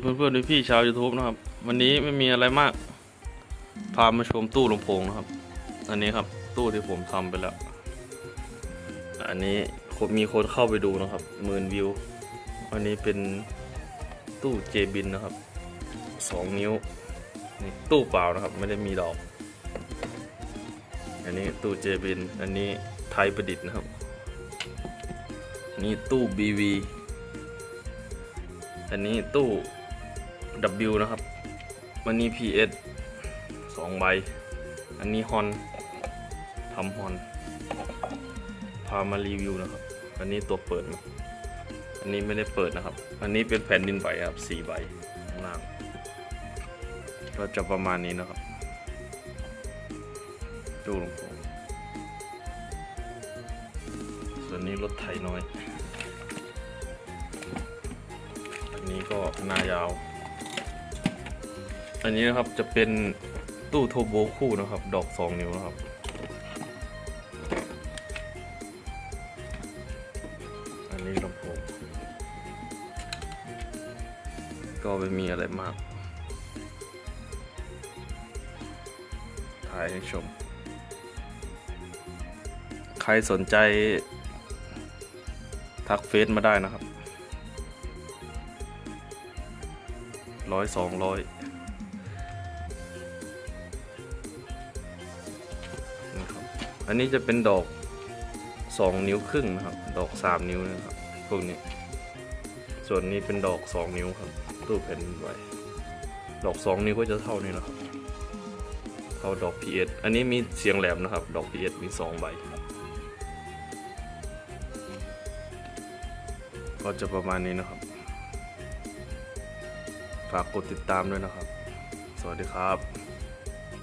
เพื่อนๆพี่ๆชาว YouTube นะครับ วันนี้ไม่มีอะไรมาก พามาชมตู้ลำโพงนะครับ อันนี้ครับตู้ที่ผมทำไปแล้ว อันนี้คนมีคนเข้าไปดูนะครับหมื่นวิว อันนี้เป็นตู้เจบินนะครับสองนิ้วนี่ตู้เปล่านะครับ ไม่ได้มีดอก อันนี้ตู้เจบิน อันนี้ไทยประดิษฐ์นะครับ นี่ตู้ BV อันนี้ตู้ W นะครับมันนี้ PS สองใบ อันนี้ฮอนทำฮอน พามารีวิวนะครับ อันนี้ตัวเปิดนะอันนี้ไม่ได้เปิดนะครับ อันนี้เป็นแผ่นดินไหวครับสี่ใบข้างล่าง ก็จะประมาณนี้นะครับตู้ลำโพงส่วนนี้รถไถน้อย อันนี้ก็หน้ายาว อันนี้นะครับจะเป็นตู้โทโบคู่นะครับ ดอกสองนิ้วนะครับ อันนี้ลำโพงก็ไม่มีอะไรมาก ถ่ายให้ชม ใครสนใจทักเฟซมาได้นะครับร้อยสองร้อย อันนี้จะเป็นดอกสองนิ้วครึ่งนะครับ ดอกสามนิ้วนะครับพวกนี้ ส่วนนี้เป็นดอกสองนิ้วครับ ตู้แผ่นไวดอกสองนิ้วก็จะเท่านี้นะครับเท่าดอก PS อันนี้มีเสียงแหลมนะครับ ดอก PS มีสองใบก็จะประมาณนี้นะครับ ฝากกดติดตามด้วยนะครับ สวัสดีครับ